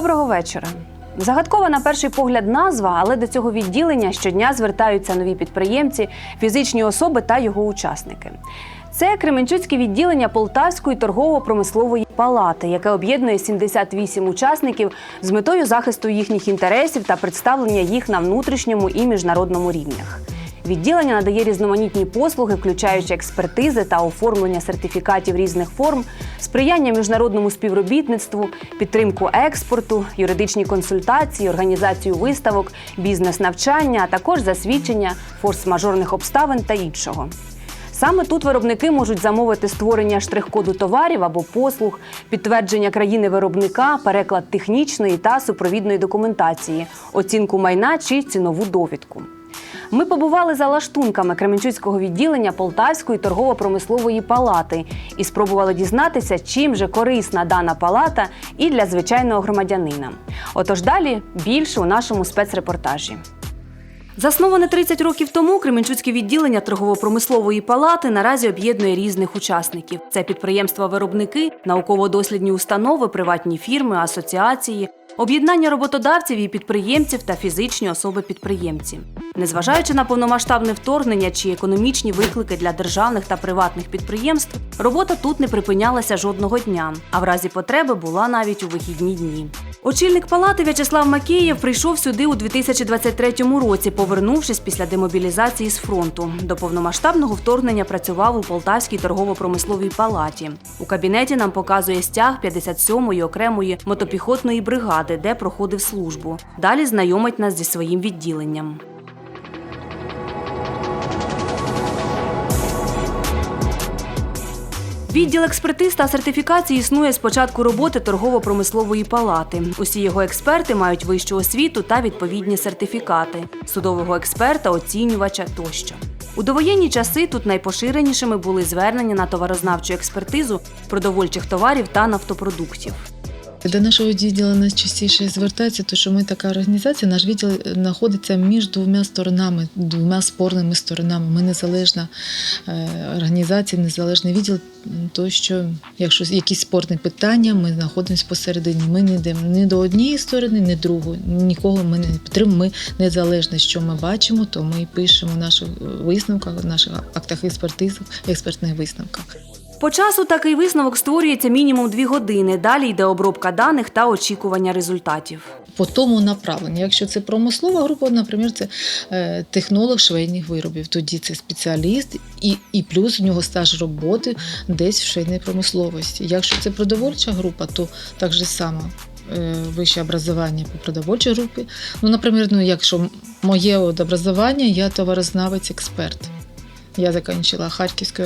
Доброго вечора. Загадкова на перший погляд назва, але до цього відділення щодня звертаються нові підприємці, фізичні особи та його учасники. Це Кременчуцьке відділення Полтавської торгово-промислової палати, яке об'єднує 78 учасників з метою захисту їхніх інтересів та представлення їх на внутрішньому і міжнародному рівнях. Відділення надає різноманітні послуги, включаючи експертизи та оформлення сертифікатів різних форм, сприяння міжнародному співробітництву, підтримку експорту, юридичні консультації, організацію виставок, бізнес-навчання, а також засвідчення форс-мажорних обставин та іншого. Саме тут виробники можуть замовити створення штрих-коду товарів або послуг, підтвердження країни виробника, переклад технічної та супровідної документації, оцінку майна чи цінову довідку. Ми побували за лаштунками Кременчуцького відділення Полтавської торгово-промислової палати і спробували дізнатися, чим же корисна дана палата і для звичайного громадянина. Отож далі більше у нашому спецрепортажі. Засноване 30 років тому Кременчуцьке відділення торгово-промислової палати наразі об'єднує різних учасників. Це підприємства-виробники, науково-дослідні установи, приватні фірми, асоціації, об'єднання роботодавців і підприємців та фізичні особи-підприємці. Незважаючи на повномасштабне вторгнення чи економічні виклики для державних та приватних підприємств, робота тут не припинялася жодного дня, а в разі потреби була навіть у вихідні дні. Очільник палати В'ячеслав Макеєв прийшов сюди у 2023 році, повернувшись після демобілізації з фронту. До повномасштабного вторгнення працював у Полтавській торгово-промисловій палаті. У кабінеті нам показує стяг 57-ї окремої мотопіхотної бригади, де проходив службу. Далі знайомить нас зі своїм відділенням. Відділ експертиз та сертифікації існує з початку роботи торгово-промислової палати. Усі його експерти мають вищу освіту та відповідні сертифікати судового експерта, оцінювача тощо. У довоєнні часи тут найпоширенішими були звернення на товарознавчу експертизу продовольчих товарів та нафтопродуктів. До нашого відділу найчастіше звертаються, тому що ми така організація, наш відділ знаходиться між двома сторонами, двома спорними сторонами. Ми незалежна е, організація, незалежний відділ. То що, якщо якісь спорні питання, ми знаходимося посередині. Ми не йдемо ні до однієї сторони, ні другої. Нікого ми не підтримуємо. Ми незалежно, що ми бачимо, то ми пишемо в наших висновках, в наших актах експертиз, експертних висновках. По часу такий висновок створюється мінімум дві години. Далі йде обробка даних та очікування результатів. по тому направленню. Якщо це промислова група, наприклад, це е, технолог швейних виробів, тоді це спеціаліст і, і плюс в нього стаж роботи десь в швейній промисловості. Якщо це продовольча група, то так же само. е, Вище образування по продовольчій групі. Ну, наприклад, ну, якщо моє образування, я товарознавець-експерт. Я закінчила Харківську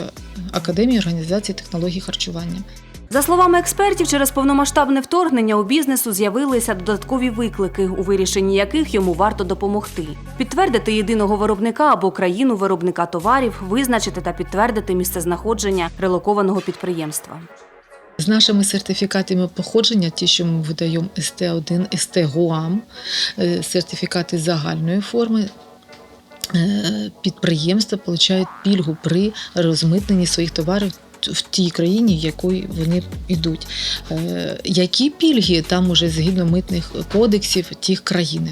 академію організації технологій харчування. За словами експертів, через повномасштабне вторгнення у бізнесу з'явилися додаткові виклики, у вирішенні яких йому варто допомогти. Підтвердити єдиного виробника або країну виробника товарів, визначити та підтвердити місцезнаходження релокованого підприємства. З нашими сертифікатами походження, ті, що ми видаємо СТ1, СТ-ГУАМ, е, сертифікати загальної форми, підприємства отримують пільгу при розмитненні своїх товарів в тій країні, в якої вони йдуть. Е, Які пільги там уже згідно митних кодексів тих країн.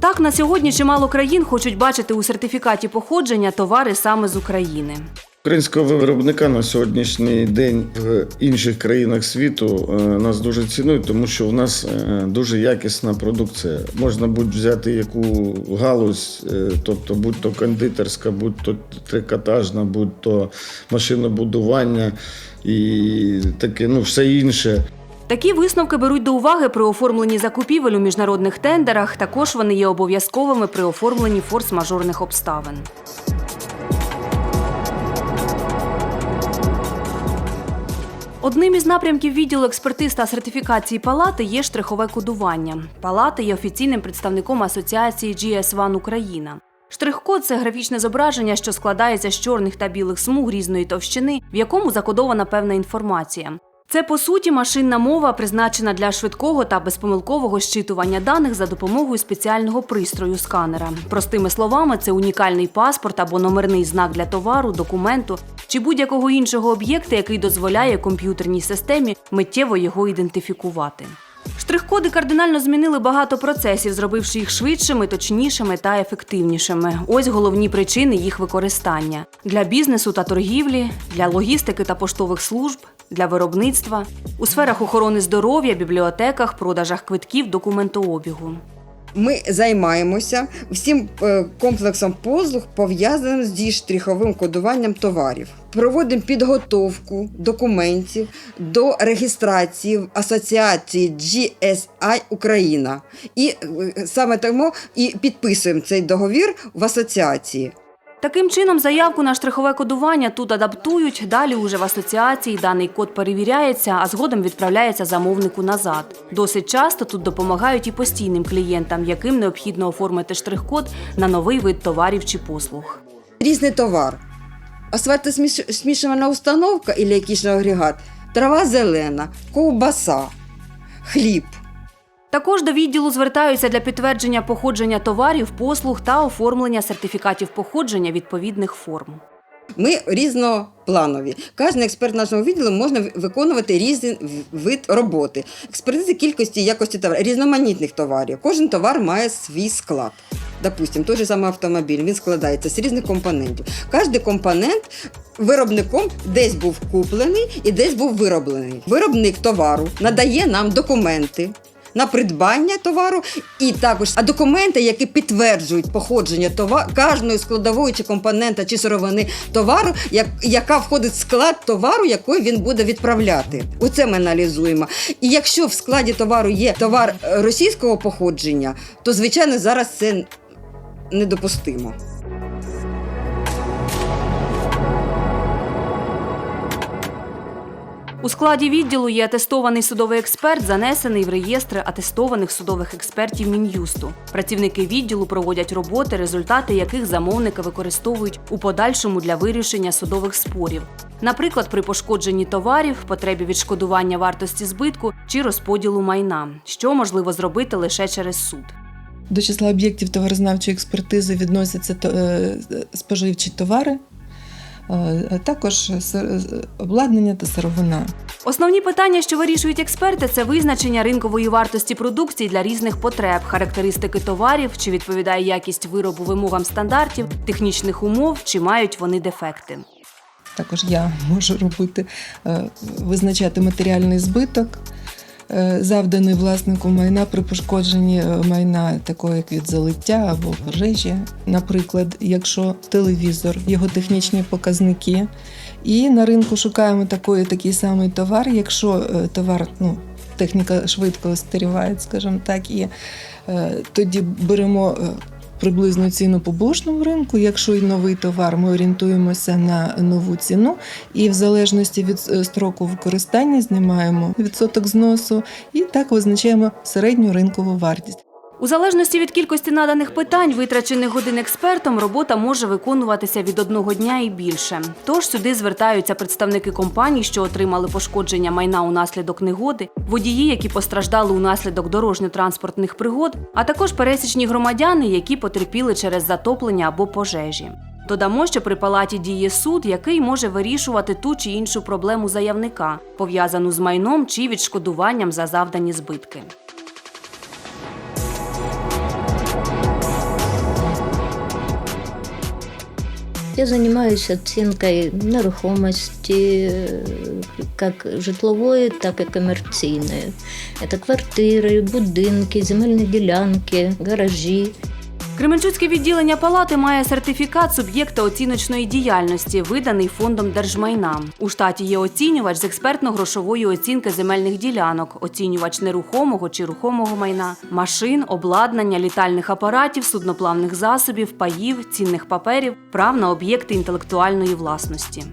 Так, на сьогодні чимало країн хочуть бачити у сертифікаті походження товари саме з України. Українського виробника на сьогоднішній день в інших країнах світу е, нас дуже цінують, тому що в нас е, дуже якісна продукція. Можна будь взяти яку галузь, е, тобто будь то кондитерська, будь то трикотажна, будь то машинобудування і таке, ну все інше. Такі висновки беруть до уваги при оформленні закупівель у міжнародних тендерах. Також вони є обов'язковими при оформленні форс-мажорних обставин. Одним із напрямків відділу експертиз та сертифікації палати є штрихове кодування. Палата є офіційним представником асоціації GS1 Україна. Штрих-код це графічне зображення, що складається з чорних та білих смуг різної товщини, в якому закодована певна інформація. Це по суті машинна мова, призначена для швидкого та безпомилкового щитування даних за допомогою спеціального пристрою сканера. Простими словами, це унікальний паспорт або номерний знак для товару, документу чи будь-якого іншого об'єкта, який дозволяє комп'ютерній системі миттєво його ідентифікувати. Штрих-коди кардинально змінили багато процесів, зробивши їх швидшими, точнішими та ефективнішими. Ось головні причини їх використання для бізнесу та торгівлі, для логістики та поштових служб, для виробництва, у сферах охорони здоров'я, бібліотеках, продажах квитків, документообігу. Ми займаємося всім е, комплексом послуг, пов'язаним зі штриховим кодуванням товарів. Проводимо підготовку документів до реєстрації в асоціації GSI Україна. І е, саме тому і підписуємо цей договір в асоціації. Таким чином, заявку на штрихове кодування тут адаптують. Далі уже в асоціації даний код перевіряється, а згодом відправляється замовнику назад. Досить часто тут допомагають і постійним клієнтам, яким необхідно оформити штрих-код на новий вид товарів чи послуг. Різний товар. Асфальтосмішувальна установка і якийсь агрегат, трава зелена, ковбаса, хліб. Також до відділу звертаються для підтвердження походження товарів, послуг та оформлення сертифікатів походження відповідних форм. Ми різнопланові. Кожен експерт нашого відділу може виконувати різний вид роботи. Експертизи кількості якості товарів, різноманітних товарів. Кожен товар має свій склад. Допустим, той же самий автомобіль, він складається з різних компонентів. Кожен компонент виробником десь був куплений і десь був вироблений. Виробник товару надає нам документи. На придбання товару і також а документи, які підтверджують походження товару, кожної складової чи компонента чи сировини товару, як, яка входить в склад товару, який він буде відправляти. Оце ми аналізуємо. І якщо в складі товару є товар е, російського походження, то звичайно зараз це недопустимо. У складі відділу є атестований судовий експерт, занесений в реєстри атестованих судових експертів Мін'юсту. Працівники відділу проводять роботи, результати яких замовники використовують у подальшому для вирішення судових спорів. Наприклад, при пошкодженні товарів, потребі відшкодування вартості збитку чи розподілу майна, що можливо зробити лише через суд. До числа об'єктів товарознавчої експертизи відносяться е, споживчі товари, також обладнання та сировина. Основні питання, що вирішують експерти, це визначення ринкової вартості продукції для різних потреб, характеристики товарів, чи відповідає якість виробу вимогам стандартів, технічних умов, чи мають вони дефекти. Також я можу робити, е, визначати матеріальний збиток, е, завданий власнику майна при пошкодженні е, майна, такого як від залиття або пожежі. Наприклад, якщо телевізор, його технічні показники, і на ринку шукаємо такий, такий самий товар, якщо е, товар, ну, техніка швидко старіває, скажімо так, і е, тоді беремо. Приблизну ціну по бушному ринку. Якщо й новий товар, ми орієнтуємося на нову ціну, і в залежності від е, строку використання знімаємо відсоток зносу і так визначаємо середню ринкову вартість. У залежності від кількості наданих питань, витрачених годин експертом, робота може виконуватися від одного дня і більше. Тож сюди звертаються представники компаній, що отримали пошкодження майна унаслідок негоди, водії, які постраждали унаслідок дорожньо-транспортних пригод, а також пересічні громадяни, які потерпіли через затоплення або пожежі. Додамо, що при палаті діє суд, який може вирішувати ту чи іншу проблему заявника, пов'язану з майном чи відшкодуванням за завдані збитки. Я занимаюсь оценкой нерухомости, э, как житлової, так і комерційної. Это квартири, будинки, земельні ділянки, гаражі. Кременчуцьке відділення палати має сертифікат суб'єкта оціночної діяльності, виданий фондом держмайна. У штаті є оцінювач з експертно-грошової оцінки земельних ділянок, оцінювач нерухомого чи рухомого майна, машин, обладнання, літальних апаратів, судноплавних засобів, паїв, цінних паперів, прав на об'єкти інтелектуальної власності.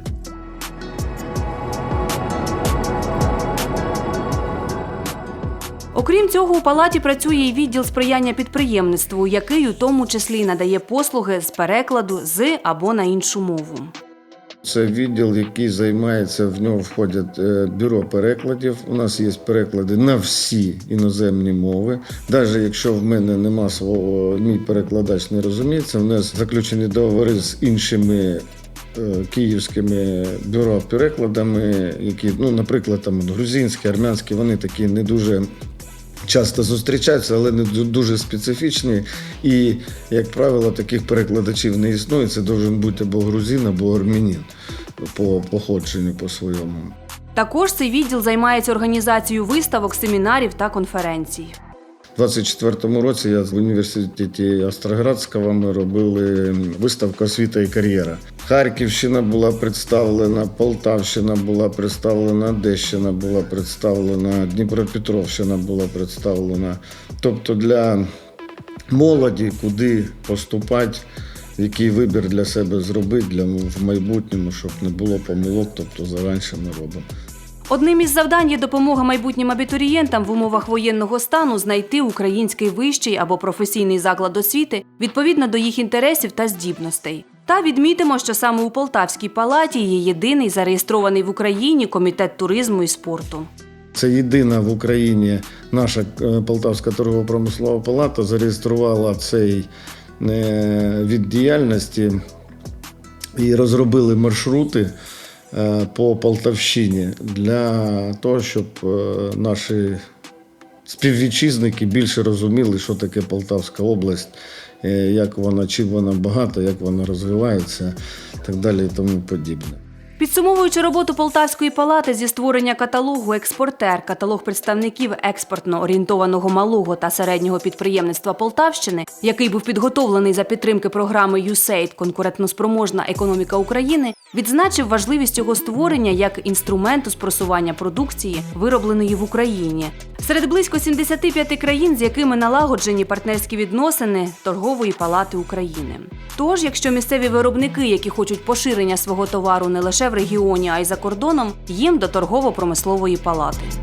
Окрім цього, у палаті працює і відділ сприяння підприємництву, який у тому числі надає послуги з перекладу з або на іншу мову. Це відділ, який займається, в нього входять е, бюро перекладів. У нас є переклади на всі іноземні мови. Навіть якщо в мене нема свого, мій перекладач не розуміється, у нас заключені договори з іншими. е, Київськими бюро перекладами, які, ну, наприклад, там грузинські, армянські, вони такі не дуже часто зустрічаються, але не дуже специфічні. І, як правило, таких перекладачів не існує. Це должен бути або грузин, або армянин по походженню по своєму. Також цей відділ займається організацією виставок, семінарів та конференцій. У 24-му році я в університеті Остроградського ми робили виставку освіта і кар'єра. Харківщина була представлена, Полтавщина була представлена, Одещина була представлена, Дніпропетровщина була представлена. Тобто для молоді, куди поступати, який вибір для себе зробити для в майбутньому, щоб не було помилок, тобто заранше ми робимо. Одним із завдань є допомога майбутнім абітурієнтам в умовах воєнного стану знайти український вищий або професійний заклад освіти відповідно до їх інтересів та здібностей. Та відмітимо, що саме у Полтавській палаті є єдиний зареєстрований в Україні комітет туризму і спорту. Це єдина в Україні наша е, Полтавська торгово-промислова палата зареєструвала цей е, від діяльності і розробили маршрути по Полтавщині для того, щоб е, наші співвітчизники більше розуміли, що таке Полтавська область, е, як вона, чим вона багата, як вона розвивається, так далі і тому подібне. Підсумовуючи роботу Полтавської палати зі створення каталогу Експортер, каталог представників експортно орієнтованого малого та середнього підприємництва Полтавщини, який був підготовлений за підтримки програми USAID Конкурентноспроможна економіка України, відзначив важливість його створення як інструменту спросування продукції, виробленої в Україні. Серед близько 75 країн, з якими налагоджені партнерські відносини торгової палати України. Тож, якщо місцеві виробники, які хочуть поширення свого товару не лише в регіоні, а й за кордоном, їм до торгово-промислової палати.